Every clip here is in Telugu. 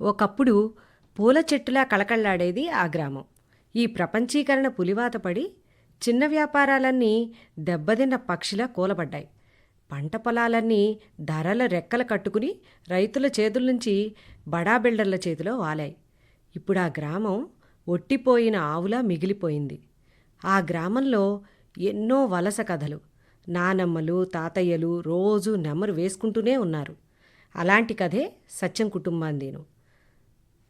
ఒకప్పుడు పూల చెట్టులా కళకళ్ళాడేది ఆ గ్రామం. ఈ ప్రపంచీకరణ పులివాత పడి చిన్న వ్యాపారాలన్నీ దెబ్బతిన్న పక్షిలా కూలబడ్డాయి. పంట పొలాలన్నీ ధరల రెక్కలు కట్టుకుని రైతుల చేతుల నుంచి బడా బిల్డర్ల చేతిలో వాలాయి. ఇప్పుడు ఆ గ్రామం ఒట్టిపోయిన ఆవులా మిగిలిపోయింది. ఆ గ్రామంలో ఎన్నో వలస కథలు. నానమ్మలు తాతయ్యలు రోజు నెమరు వేసుకుంటూనే ఉన్నారు. అలాంటి కథే సత్యం కుటుంబాందేను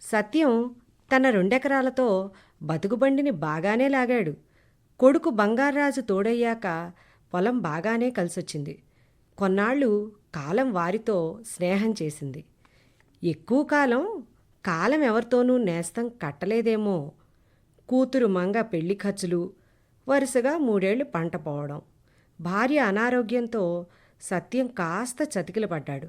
సత్యం తన రెండెకరాలతో బతుకుబండిని బాగానే లాగాడు. కొడుకు బంగారాజు తోడయ్యాక పొలం బాగానే కలిసొచ్చింది. కొన్నాళ్ళు కాలం వారితో స్నేహం చేసింది. ఎక్కువ కాలం కాలం ఎవరితోనూ నేస్తం కట్టలేదేమో. కూతురు మంగ పెళ్ళి ఖర్చులు వరుసగా మూడేళ్ళు పంట పోవడం భార్య అనారోగ్యంతో సత్యం కాస్త చతికిలపడ్డాడు.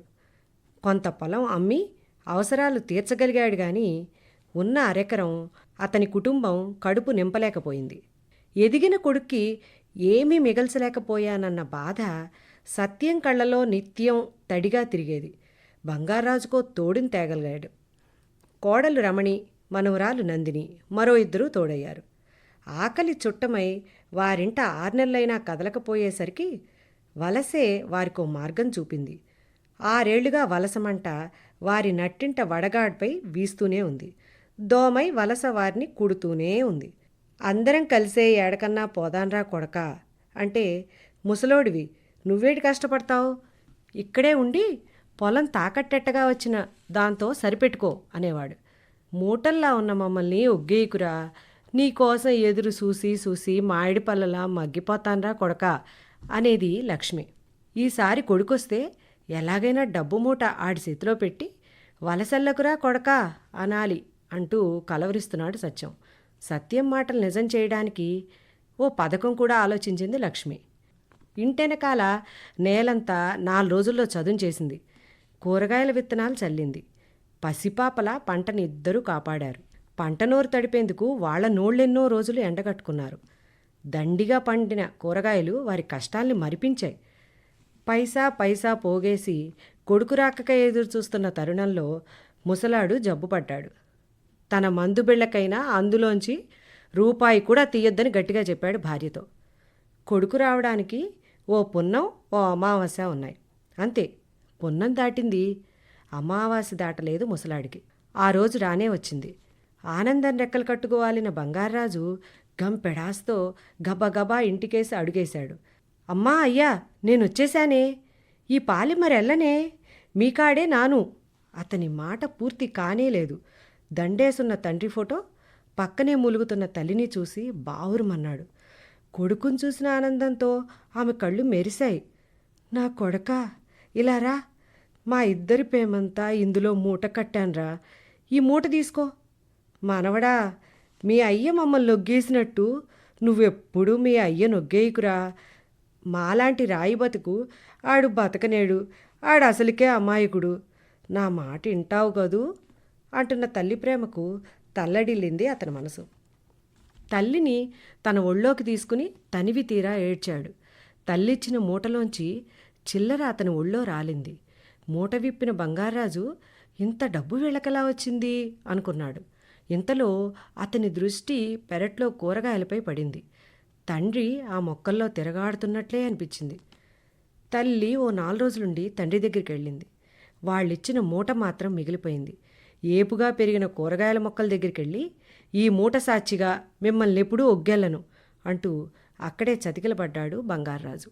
కొంత పొలం అమ్మి అవసరాలు తీర్చగలిగాడు గాని ఉన్న అరెకరం అతని కుటుంబం కడుపు నింపలేకపోయింది. ఎదిగిన కొడుక్కి ఏమీ మిగల్చలేకపోయానన్న బాధ సత్యం కళ్ళలో నిత్యం తడిగా తిరిగేది. బంగారాజుకో తోడుని తేగలిగాడు. కోడలు రమణి మనవరాలు నందిని మరో ఇద్దరూ తోడయ్యారు. ఆకలి చుట్టమై వారింట ఆరు నెలలైనా కదలకపోయేసరికి వలసే వారికో మార్గం చూపింది. ఆరేళ్ళుగా వలసమంట వారి నట్టింట వడగాడ్పై వీస్తూనే ఉంది. దోమై వలస వారిని కుడుతూనే ఉంది. అందరం కలిసే ఏడకన్నా పోదాన్రా కొడక అంటే ముసలోడివి నువ్వేటి కష్టపడతావు? ఇక్కడే ఉండి పొలం తాకట్టెట్టగా వచ్చిన దాంతో సరిపెట్టుకో అనేవాడు. మూటల్లా ఉన్న మమ్మల్ని ఒగ్గేయకురా నీకోసం ఎదురు చూసి చూసి మామిడి పళ్ళలా మగ్గిపోతాన్రా కొడక అనేది లక్ష్మి. ఈసారి కొడుకొస్తే ఎలాగైనా డబ్బు మూట ఆడి చేతిలో పెట్టి వలసల్లకురా కొడక అనాలి అంటూ కలవరిస్తున్నాడు సత్యం. సత్యం మాటలు నిజం చేయడానికి ఓ పథకం కూడా ఆలోచించింది లక్ష్మి. ఇంటెనకాల నేలంతా నాలుగు రోజుల్లో చదును చేసింది. కూరగాయల విత్తనాలు చల్లింది. పసిపాపలా పంటని ఇద్దరూ కాపాడారు. పంట నోరు తడిపేందుకు వాళ్ళ నోళ్ళెన్నో రోజులు ఎండగట్టుకున్నారు. దండిగా పండిన కూరగాయలు వారి కష్టాల్ని మరిపించాయి. పైసా పైసా పోగేసి కొడుకు రాకక ఎదురు చూస్తున్న తరుణంలో ముసలాడు జబ్బుపడ్డాడు. తన మందు బిళ్ళకైనా అందులోంచి రూపాయి కూడా తీయొద్దని గట్టిగా చెప్పాడు భార్యతో. కొడుకు రావడానికి ఓ పున్నం ఓ అమావాస్య ఉన్నాయి. అంతే పున్నం దాటింది. అమావాస్య దాటలేదు ముసలాడికి. ఆ రోజు రానే వచ్చింది. ఆనందం రెక్కలు కట్టుకోవాలిన బంగారాజు గంపెడాస్తో గబగబా ఇంటికేసి అడుగేశాడు. అమ్మా అయ్యా నేనొచ్చేశానే. ఈ పాలి మరెల్లనే మీకాడే నాను. అతని మాట పూర్తి కానేలేదు. దండేసున్న తండ్రి ఫోటో పక్కనే మూలుగుతున్న తల్లిని చూసి బావురుమన్నాడు. కొడుకుని చూసిన ఆనందంతో ఆమె కళ్ళు మెరిశాయి. నా కొడక ఇలా రా. మా ఇద్దరి ప్రేమంతా ఇందులో మూట కట్టాన్రా. ఈ మూట తీసుకో. మనవడా మీ అయ్య మమ్మల్ని నొగ్గేసినట్టు నువ్వెప్పుడు మీ అయ్య నొగ్గేయకురా. మాలాంటి రాయి బతుకు ఆడు బతకనేడు ఆడు అసలుకే అమాయకుడు. నా మాట వింటావు కదూ? అంటున్న తల్లి ప్రేమకు తల్లడిల్లింది అతని మనసు. తల్లిని తన ఒళ్ళోకి తీసుకుని తనివి తీరా ఏడ్చాడు. తల్లిచ్చిన మూటలోంచి చిల్లర అతని ఒళ్ళో రాలింది. మూట విప్పిన బంగారాజు ఇంత డబ్బు వీళ్ళకెలా వచ్చింది? అనుకున్నాడు. ఇంతలో అతని దృష్టి పెరట్లో కూరగాయలపై పడింది. తండ్రి ఆ మొక్కల్లో తిరగాడుతున్నట్లే అనిపించింది. తల్లి ఓ నాలుగు రోజులుండి తండ్రి దగ్గరికి వెళ్ళింది. వాళ్ళిచ్చిన మూట మాత్రం మిగిలిపోయింది. ఏపుగా పెరిగిన కూరగాయల మొక్కల దగ్గరికి వెళ్ళి ఈ మూట సాక్షిగా మిమ్మల్ని ఎప్పుడూ ఒగ్గెళ్ళను అంటూ అక్కడే చతికిలపడ్డాడు బంగారరాజు.